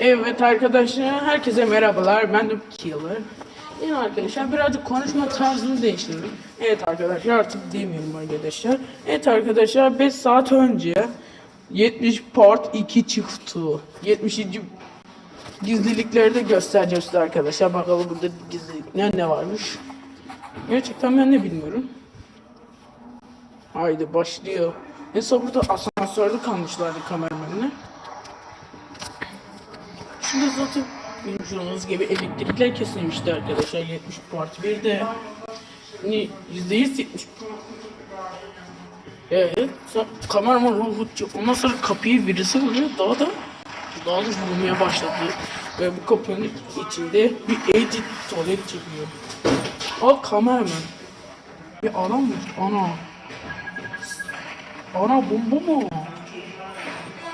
Evet arkadaşlar, herkese merhabalar. Ben de Killer. Yine arkadaşlar birazcık konuşma tarzını değiştirdim. Evet arkadaşlar artık demiyorum arkadaşlar. Evet arkadaşlar 5 saat önce 70 part 2 çıktı. 70. gizlilikleri de göstereceğiz size arkadaşlar. Bakalım burada gizlilikler ne varmış. Gerçekten ben de bilmiyorum. Haydi başlıyor. Neyse burada asansörde kalmışlardı kameramenle. Şimdi zaten görmüş gibi elektrikler kesilmişti arkadaşlar 70 part 1'de. Hani %100 70 Evet, kameraman ruhu Ondan sonra kapıyı birisi vuruyor, daha da daha da vurmaya başladı. Ve bu kapının içinde bir edit tuvalet çıkıyor. O kameraman. Bir adam mı? Ana. Ana bomba mı?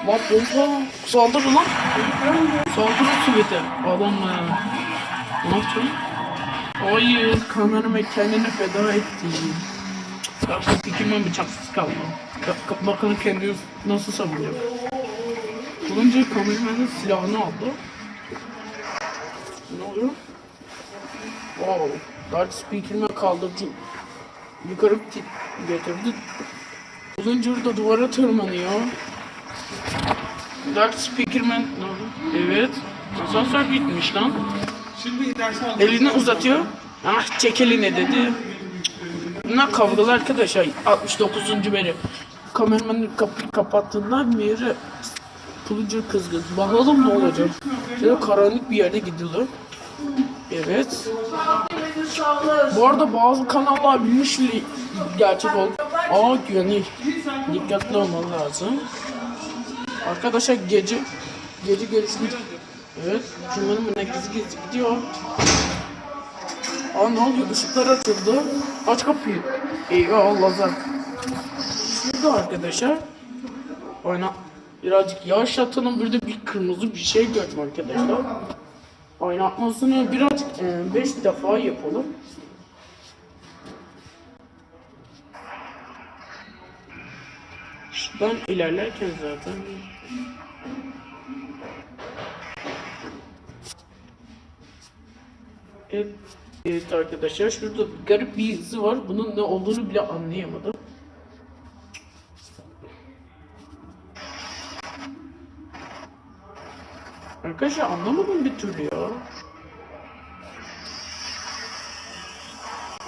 Lan bomba. Saldır lan. Saldır Twitter. Adam ya. Ne yaptın? Hayır, kameramı kendini feda etti. Bu fikirmen bıçaksız kaldı. Bak, bakın kendini nasıl savunuyor. Bulunca kameramenin silahını aldı. Ne oluyor? Wow. Dark Speaker'ime kaldırdı. Yukarı ti- getirdi. Bulunca da duvara tırmanıyor. Dark Speakerman oldu? Evet. Asansör bitmiş lan. Şimdi. Elini uzatıyor. Ah çek elini dedi. Bunlar kavgalı arkadaşlar. 69. beri. Kameramanın kapıyı kapattığında bir yere pulucu kızgın. Bakalım ne olacak. Şöyle karanlık bir yerde gidiyorlar. Evet. Bu arada bazı kanallar bilmiş li- gerçek ol. Aa güvenlik. Dikkatli olman lazım. Arkadaşlar gece gece görüşmek Evet, önüne gizli gizli gidiyor. Aa ne oluyor? Işıklar açıldı. Aç kapıyı. Eyvah lazer. Şurada arkadaşlar. Oyna. Birazcık yavaş atının burada bir kırmızı bir şey gördüm arkadaşlar. Oynatmasını birazcık 5 defa yapalım. Şuradan ilerlerken zaten Evet, evet arkadaşlar şurada garip bir izi var. Bunun ne olduğunu bile anlayamadım. Arkadaşlar anlamadım bir türlü ya.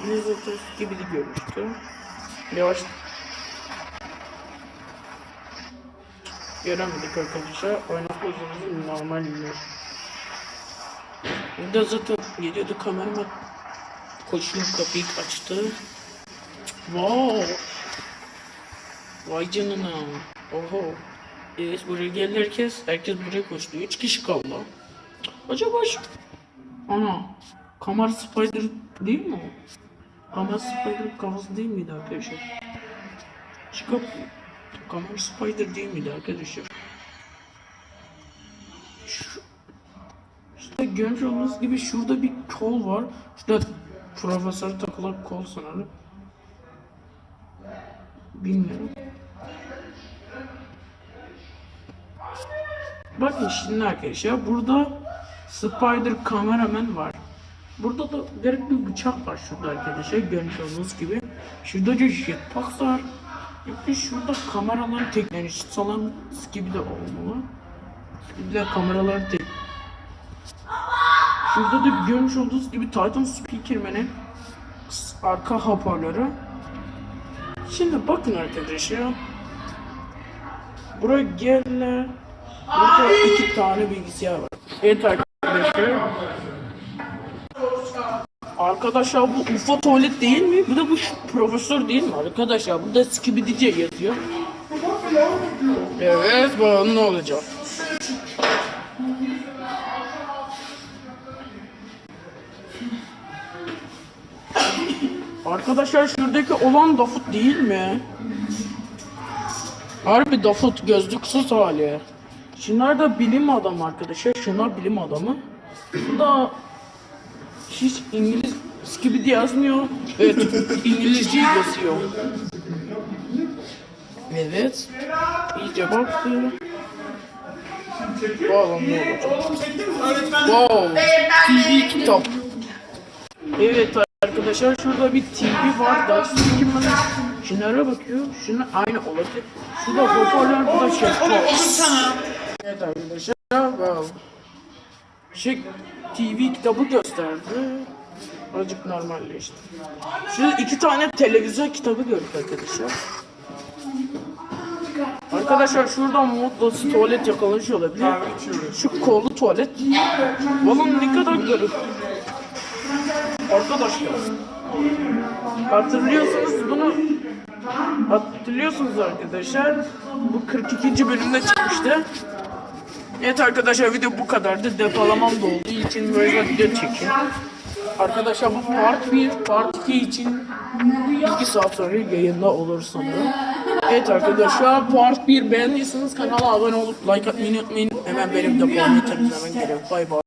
Ne zaten gibi de görmüştü. Yavaş. Göremedik arkadaşlar. Oynatma hızımız normal gidiyor. Burada zaten geliyordu kameraman koşuyor kapıyı açtı. Wow. Vay canına. Oho. Evet buraya geldi herkes. Herkes buraya koştu. Üç kişi kaldı. Acaba şu... Ana. Kamera Spider değil mi o? Kamera Spider kafası değil miydi arkadaşlar? Kapı... Kamera Spider değil miydi arkadaşlar? Şu... İşte görmüş olduğunuz gibi şurada bir kol var. İşte profesör takılan kol sanırım. Bilmiyorum. Bakın şimdi arkadaşlar burada Spider kameraman var. Burada da garip bir bıçak var şurada arkadaşlar görmüş olduğunuz gibi. Şurada da jetpack var. Bir şurada kameraların teknolojisi olan gibi de olmalı. Gibi de kameraların tek Şurada da görmüş olduğunuz gibi Titan Speakerman'in arka hoparlörü. Şimdi bakın arkadaşlar. Buraya gel. Burada iki tane bilgisayar var. Evet arkadaşlar. Arkadaşlar bu UFO tuvalet değil mi? Bu da bu profesör değil mi arkadaşlar? Burada Skibidi yazıyor. Evet bakalım ne olacak. Arkadaşlar şuradaki olan Dafut değil mi? Harbi Dafut gözlüksüz hali. Şunlar da bilim adamı arkadaşlar. Şunlar bilim adamı. Bu da hiç İngiliz gibi yazmıyor. Evet İngilizce yazıyor. Evet. İyice baktı. Bu alan ne olacak? Wow. TV kitap. Evet arkadaşlar şurada bir TV var. Da kim bana şunlara bakıyor. Şuna aynı olabilir. Şurada hoparlör bu da şey. Evet arkadaşlar. Wow. Şey TV kitabı gösterdi. Azıcık normalleşti. Şurada iki tane televizyon kitabı gördük arkadaşlar. Arkadaşlar şuradan modlası tuvalet yakalanış olabilir. Şu kollu tuvalet. Oğlum ne kadar garip. Arkadaşlar. Hatırlıyorsunuz bunu. Hatırlıyorsunuz arkadaşlar. Bu 42. bölümde çıkmıştı. Evet arkadaşlar video bu kadardı. Depolamam da olduğu için böyle video çekiyorum. Arkadaşlar bu part 1, part 2 için 2 saat sonra yayında olur sanırım. Evet arkadaşlar part 1 beğendiyseniz kanala abone olup like atmayı unutmayın. Hemen benim depolamayı temizlemem gerek. Bay bay.